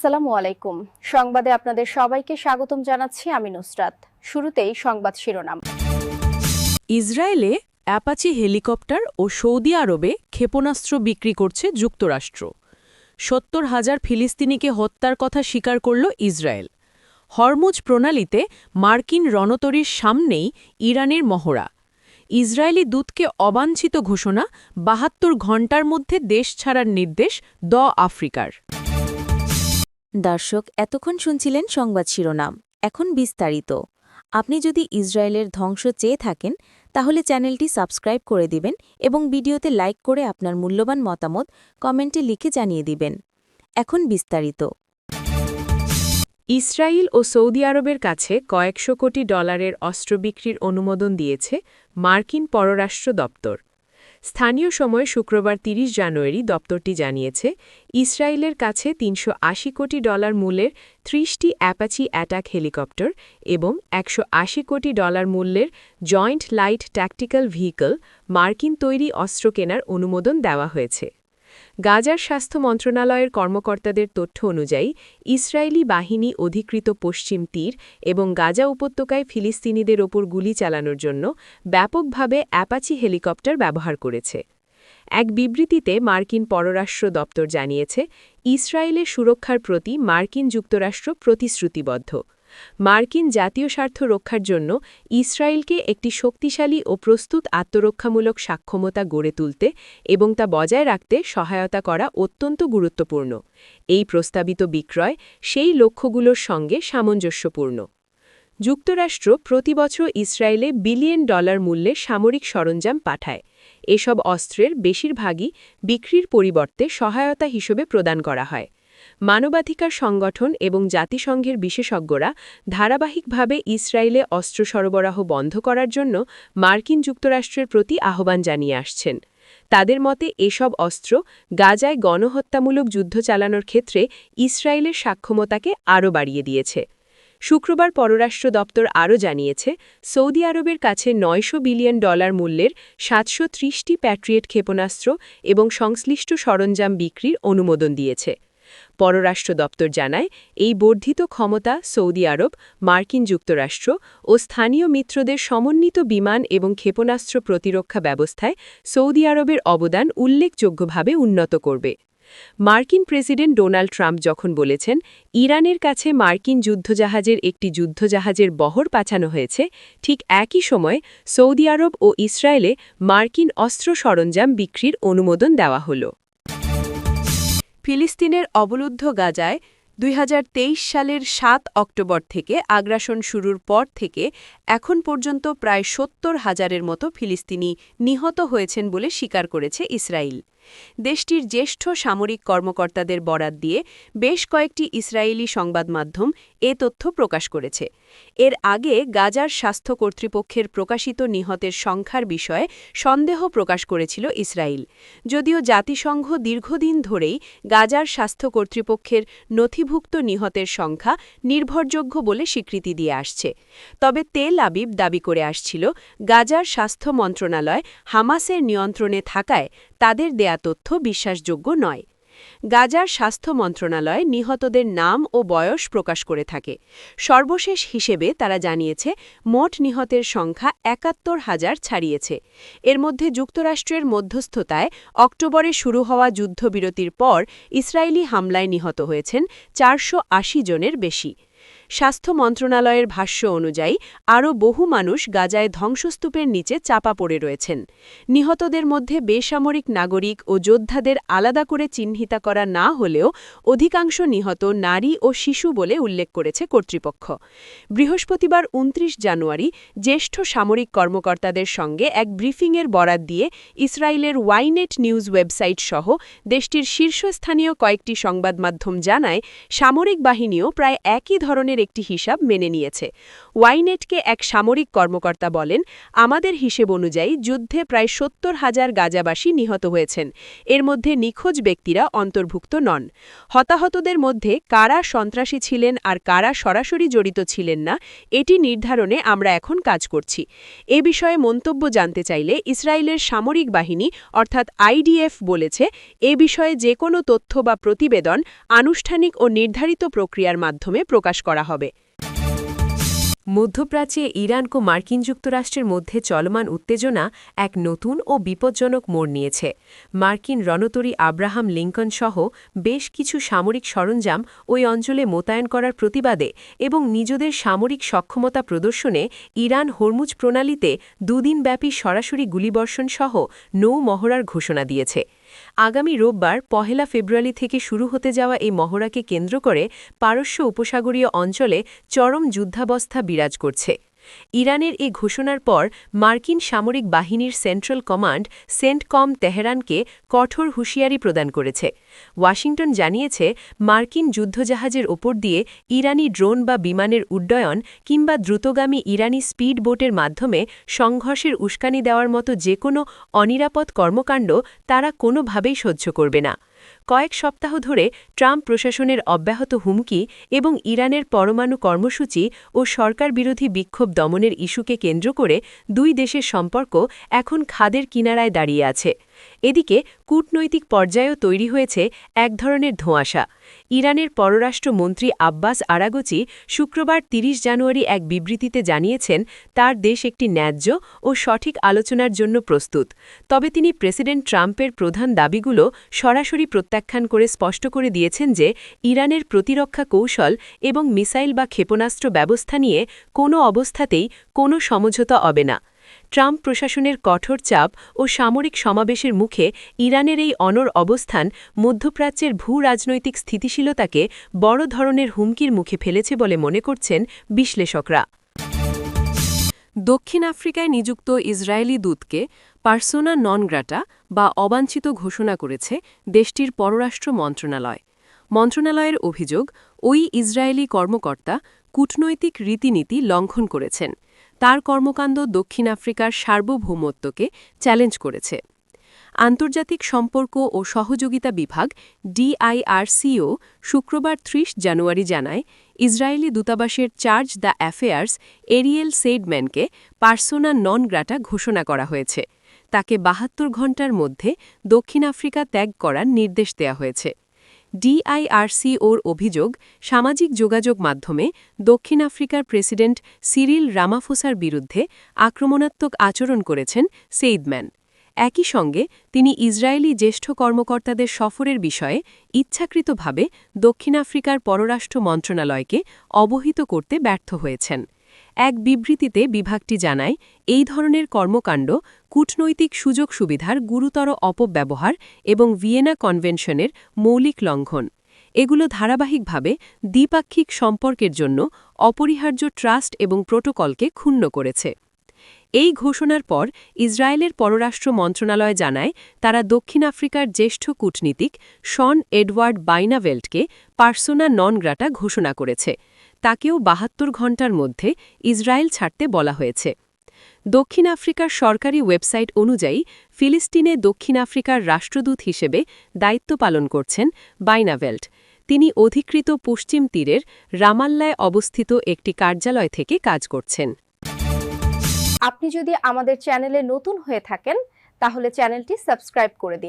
আসসালামু আলাইকুম। সংবাদে আপনাদের সবাইকে স্বাগতম জানাচ্ছি আমি নুসরাত। শুরুতেই সংবাদ শিরোনাম। ইসরায়েলে অ্যাপাচি হেলিকপ্টার ও সৌদি আরবে ক্ষেপণাস্ত্র বিক্রি করছে যুক্তরাষ্ট্র। সত্তর হাজার ফিলিস্তিনিকে হত্যার কথা স্বীকার করল ইসরায়েল। হরমুজ প্রণালীতে মার্কিন রণতরীর সামনেই ইরানের মহড়া। ইসরায়েলি দূতকে অবাঞ্ছিত ঘোষণা, বাহাত্তর ঘণ্টার মধ্যে দেশ ছাড়ার নির্দেশ দ আফ্রিকার। দর্শক, এতক্ষণ শুনছিলেন সংবাদ শিরোনাম। এখন বিস্তারিত। আপনি যদি ইসরায়েলের ধ্বংস চেয়ে থাকেন, তাহলে চ্যানেলটি সাবস্ক্রাইব করে দিবেন এবং ভিডিওতে লাইক করে আপনার মূল্যবান মতামত কমেন্টে লিখে জানিয়ে দিবেন। এখন বিস্তারিত। ইসরায়েল ও সৌদি আরবের কাছে কয়েকশো কোটি ডলারের অস্ত্র বিক্রির অনুমোদন দিয়েছে মার্কিন পররাষ্ট্র দপ্তর। স্থানীয় সময় শুক্রবার ৩০ জানুয়ারি দপ্তরটি জানিয়েছে, ইসরায়েলের কাছে তিনশো আশি কোটি ডলার মূল্যের ত্রিশটি অ্যাপাচি অ্যাটাক হেলিকপ্টার এবং একশো আশি কোটি ডলার মূল্যের জয়েন্ট লাইট ট্যাকটিক্যাল ভেহিকল মার্কিন তৈরি অস্ত্র কেনার অনুমোদন দেওয়া হয়েছে। গাজার স্বাস্থ্য মন্ত্রণালয়ের কর্মকর্তাদের তথ্য অনুযায়ী, ইসরায়েলি বাহিনী অধিকৃত পশ্চিম তীর এবং গাজা উপত্যকায় ফিলিস্তিনিদের ওপর গুলি চালানোর জন্য ব্যাপকভাবে অ্যাপাচি হেলিকপ্টার ব্যবহার করেছে। এক বিবৃতিতে মার্কিন পররাষ্ট্র দপ্তর জানিয়েছে, ইসরায়েলের সুরক্ষার প্রতি মার্কিন যুক্তরাষ্ট্র প্রতিশ্রুতিবদ্ধ। মার্কিন জাতীয় স্বার্থ রক্ষার জন্য ইসরায়েলকে একটি শক্তিশালী ও প্রস্তুত আত্মরক্ষামূলক সাক্ষমতা গড়ে তুলতে এবং তা বজায় রাখতে সহায়তা করা অত্যন্ত গুরুত্বপূর্ণ। এই প্রস্তাবিত বিক্রয় সেই লক্ষ্যগুলোর সঙ্গে সামঞ্জস্যপূর্ণ। যুক্তরাষ্ট্র প্রতিবছর ইসরায়েলে বিলিয়ন ডলার মূল্যে সামরিক সরঞ্জাম পাঠায়। এসব অস্ত্রের বেশিরভাগই বিক্রির পরিবর্তে সহায়তা হিসেবে প্রদান করা হয়। মানবাধিকার সংগঠন এবং জাতিসংঘের বিশেষজ্ঞরা ধারাবাহিকভাবে ইসরায়েলে অস্ত্র সরবরাহ বন্ধ করার জন্য মার্কিন যুক্তরাষ্ট্রের প্রতি আহ্বান জানিয়ে আসছেন। তাদের মতে, এসব অস্ত্র গাজায় গণহত্যামূলক যুদ্ধ চালানোর ক্ষেত্রে ইসরায়েলের সাক্ষমতাকে আরও বাড়িয়ে দিয়েছে। শুক্রবার পররাষ্ট্র দপ্তর আরও জানিয়েছে, সৌদি আরবের কাছে নয়শো বিলিয়ন ডলার মূল্যের সাতশো ত্রিশটি প্যাট্রিয়েট ক্ষেপণাস্ত্র এবং সংশ্লিষ্ট সরঞ্জাম বিক্রির অনুমোদন দিয়েছে। পররাষ্ট্র দপ্তর জানায়, এই বর্ধিত ক্ষমতা সৌদি আরব, মার্কিন যুক্তরাষ্ট্র ও স্থানীয় মিত্রদের সমন্বিত বিমান এবং ক্ষেপণাস্ত্র প্রতিরক্ষা ব্যবস্থায় সৌদি আরবের অবদান উল্লেখযোগ্যভাবে উন্নত করবে। মার্কিন প্রেসিডেন্ট ডোনাল্ড ট্রাম্প যখন বলেছেন, ইরানের কাছে মার্কিন যুদ্ধজাহাজের একটি যুদ্ধজাহাজের বহর পাঠানো হয়েছে, ঠিক একই সময় সৌদি আরব ও ইসরায়েলে মার্কিন অস্ত্র সরঞ্জাম বিক্রির অনুমোদন দেওয়া হলো। ফিলিস্তিনের অবলুদ্ধ গাজায় দুই হাজার তেইশ সালের সাত অক্টোবর থেকে আগ্রাসন শুরুর পর থেকে এখন পর্যন্ত প্রায় সত্তর হাজারের মতো ফিলিস্তিনি নিহত হয়েছেন বলে স্বীকার করেছে ইসরায়েল দেশটির জ্যেষ্ঠ সামরিক কর্মকর্তাদের বরাত দিয়ে বেশ কয়েকটি ইসরায়েলি সংবাদ মাধ্যম এ তথ্য প্রকাশ করেছে। এর আগে গাজার স্বাস্থ্য কর্তৃপক্ষের প্রকাশিত নিহতের সংখ্যার বিষয়ে সন্দেহ প্রকাশ করেছিল ইসরায়েল। যদিও জাতিসংঘ দীর্ঘদিন ধরেই গাজার স্বাস্থ্য কর্তৃপক্ষের নথিভুক্ত নিহতের সংখ্যা নির্ভরযোগ্য বলে স্বীকৃতি দিয়ে আসছে। তবে তেল আবিব দাবি করে আসছিল, গাজার স্বাস্থ্য মন্ত্রণালয় হামাসের নিয়ন্ত্রণে থাকায় তাদের দেয়া তথ্য বিশ্বাসযোগ্য নয়। গাজার স্বাস্থ্য মন্ত্রণালয় নিহতদের নাম ও বয়স প্রকাশ করে থাকে। সর্বশেষ হিসেবে তারা জানিয়েছে, মোট নিহতের সংখ্যা একাত্তর হাজার ছাড়িয়েছে। এর মধ্যে যুক্তরাষ্ট্রের মধ্যস্থতায় অক্টোবরে শুরু হওয়া যুদ্ধবিরতির পর ইসরায়েলি হামলায় নিহত হয়েছেন চারশো আশি জনের বেশি। স্বাস্থ্য মন্ত্রণালয়ের ভাষ্য অনুযায়ী, আরও বহু মানুষ গাজায় ধ্বংসস্তূপের নিচে চাপা পড়ে রয়েছেন। নিহতদের মধ্যে বেসামরিক নাগরিক ও যোদ্ধাদের আলাদা করে চিহ্নিতা করা না হলেও অধিকাংশ নিহত নারী ও শিশু বলে উল্লেখ করেছে কর্তৃপক্ষ। বৃহস্পতিবার ২৯ জানুয়ারি জ্যেষ্ঠ সামরিক কর্মকর্তাদের সঙ্গে এক ব্রিফিংয়ের বরাত দিয়ে ইসরায়েলের ওয়াইনেট নিউজ ওয়েবসাইট সহ দেশটির শীর্ষস্থানীয় কয়েকটি সংবাদ মাধ্যম জানায়, সামরিক বাহিনীও প্রায় একই ধরনের যুদ্ধের একটি হিসাব মেনে নিয়েছে। ওয়াইনেটকে এক সামরিক কর্মকর্তা বলেন, আমাদের হিসেব অনুযায়ী যুদ্ধে প্রায় সত্তর হাজার গাজাবাসী নিহত হয়েছেন। এর মধ্যে নিখোঁজ ব্যক্তিরা অন্তর্ভুক্ত নন। হতাহতদের মধ্যে কারা সন্ত্রাসী ছিলেন আর কারা সরাসরি জড়িত ছিলেন না, এটি নির্ধারণে আমরা এখন কাজ করছি। এ বিষয়ে মন্তব্য জানতে চাইলে ইসরায়েলের সামরিক বাহিনী, অর্থাৎ আইডিএফ, বলেছে, এ বিষয়ে যে কোনো তথ্য বা প্রতিবেদন আনুষ্ঠানিক ও নির্ধারিত প্রক্রিয়ার মাধ্যমে প্রকাশ করা হবে। মধ্যপ্রাচ্যে ইরান ও মার্কিন যুক্তরাষ্ট্রের মধ্যে চলমান উত্তেজনা এক নতুন ও বিপজ্জনক মোড় নিয়েছে। মার্কিন রণতরী আব্রাহাম লিঙ্কন সহ বেশ কিছু সামরিক সরঞ্জাম ওই অঞ্চলে মোতায়েন করার প্রতিবাদে এবং নিজেদের সামরিক সক্ষমতা প্রদর্শনে ইরান হরমুজ প্রণালীতে দুদিনব্যাপী সরাসরি গুলিবর্ষণ সহ নৌ মহড়ার ঘোষণা দিয়েছে। আগামী রোববার পহেলা ফেব্রুয়ারি থেকে শুরু হতে যাওয়া এই মহড়াকে কেন্দ্র করে পারস্য উপসাগরীয় অঞ্চলে চরম যুদ্ধাবস্থা বিরাজ করছে। ইরানের এই ঘোষণার পর মার্কিন সামরিক বাহিনীর সেন্ট্রাল কমান্ড সেন্টকম তেহরানকে কঠোর হুঁশিয়ারি প্রদান করেছে। ওয়াশিংটন জানিয়েছে, মার্কিন যুদ্ধজাহাজের ওপর দিয়ে ইরানি ড্রোন বা বিমানের উড্ডয়ন কিংবা দ্রুতগামী ইরানি স্পিড বোটের মাধ্যমে সংঘর্ষের উস্কানি দেওয়ার মতো যে কোনো অনিরাপদ কর্মকাণ্ড তারা কোনোভাবেই সহ্য করবে না। কয়েক সপ্তাহ ধরে ট্রাম্প প্রশাসনের অব্যাহত হুমকি এবং ইরানের পরমাণু কর্মসূচি ও সরকার বিরোধী বিক্ষোভ দমনের ইস্যুকে কেন্দ্র করে দুই দেশের সম্পর্ক এখন খাদের কিনারায় দাঁড়িয়ে আছে। এদিকে কূটনৈতিক পর্যায়েও তৈরি হয়েছে এক ধরনের ধোঁয়াশা। ইরানের পররাষ্ট্রমন্ত্রী আব্বাস আরাগচি শুক্রবার ৩০ জানুয়ারি এক বিবৃতিতে জানিয়েছেন, তার দেশ একটি ন্যায্য ও সঠিক আলোচনার জন্য প্রস্তুত। তবে তিনি প্রেসিডেন্ট ট্রাম্পের প্রধান দাবিগুলো সরাসরি প্রত্যাখ্যান করে স্পষ্ট করে দিয়েছেন যে, ইরানের প্রতিরক্ষা কৌশল এবং মিসাইল বা ক্ষেপণাস্ত্র ব্যবস্থা নিয়ে কোনো অবস্থাতেই কোনো সমঝোতা হবে না। ট্রাম্প প্রশাসনের কঠোর চাপ ও সামরিক সমাবেশের মুখে ইরানের এই অনর অবস্থান মধ্যপ্রাচ্যের ভূ রাজনৈতিক স্থিতিশীলতাকে বড় ধরনের হুমকির মুখে ফেলেছে বলে মনে করছেন বিশ্লেষকরা। দক্ষিণ আফ্রিকায় নিযুক্ত ইসরায়েলি দূতকে পার্সোনা নন গ্রাটা বা অবাঞ্ছিত ঘোষণা করেছে দেশটির পররাষ্ট্র মন্ত্রণালয়। মন্ত্রণালয়ের অভিযোগ, ওই ইসরায়েলি কর্মকর্তা কূটনৈতিক রীতিনীতি লঙ্ঘন করেছেন। তার কর্মকাণ্ড দক্ষিণ আফ্রিকার সার্বভৌমত্বকে চ্যালেঞ্জ করেছে। আন্তর্জাতিক সম্পর্ক ও সহযোগিতা বিভাগ, ডিআইআরসিও, শুক্রবার ৩০ জানুয়ারি জানায়, ইসরায়েলি দূতাবাসের চার্জ দ্য অ্যাফেয়ার্স, এরিয়েল সেডম্যানকে পার্সোনা নন গ্রাটা ঘোষণা করা হয়েছে। তাকে বাহাত্তর ঘণ্টার মধ্যে দক্ষিণ আফ্রিকা ত্যাগ করার নির্দেশ দেওয়া হয়েছে। ডিআইআরসিওর অভিযোগ সামাজিক যোগাযোগ মাধ্যমে দক্ষিণ আফ্রিকার প্রেসিডেন্ট সিরিল রামাফোসার বিরুদ্ধে আক্রমণাত্মক আচরণ করেছেন সেইদম্যান একই সঙ্গে তিনি ইসরায়েলি জ্যেষ্ঠ কর্মকর্তাদের সফরের বিষয়ে ইচ্ছাকৃতভাবে দক্ষিণ আফ্রিকার পররাষ্ট্র মন্ত্রণালয়কে অবহিত করতে ব্যর্থ হয়েছেন। এক বিবৃতিতে বিভাগটি জানায়, এই ধরনের কর্মকাণ্ড কূটনৈতিক সুযোগ সুবিধার গুরুতর অপব্যবহার এবং ভিয়েনা কনভেনশনের মৌলিক লঙ্ঘন। এগুলো ধারাবাহিকভাবে দ্বিপাক্ষিক সম্পর্কের জন্য অপরিহার্য ট্রাস্ট এবং প্রোটোকলকে ক্ষুণ্ণ করেছে। এই ঘোষণার পর ইসরায়েলের পররাষ্ট্র মন্ত্রণালয় জানায়, তারা দক্ষিণ আফ্রিকার জ্যেষ্ঠ কূটনীতিক শন এডওয়ার্ড বাইনাভেল্টকে পার্সোনা নন গ্রাটা ঘোষণা করেছে। তাকেও বাহাত্তর ঘণ্টার মধ্যে ইসরায়েল ছাড়তে বলা হয়েছে। দক্ষিণ আফ্রিকার সরকারি ওয়েবসাইট অনুযায়ী, ফিলিস্তিনে দক্ষিণ আফ্রিকার রাষ্ট্রদূত হিসেবে দায়িত্ব পালন করছেন বাইনাভেল্ট। তিনি অধিকৃত পশ্চিম তীরের রামাল্লায় অবস্থিত একটি কার্যালয় থেকে কাজ করছেন। আপনি যদি আমাদের চ্যানেলে নতুন হয়ে থাকেন, তাহলে চ্যানেলটি সাবস্ক্রাইব করে দিন।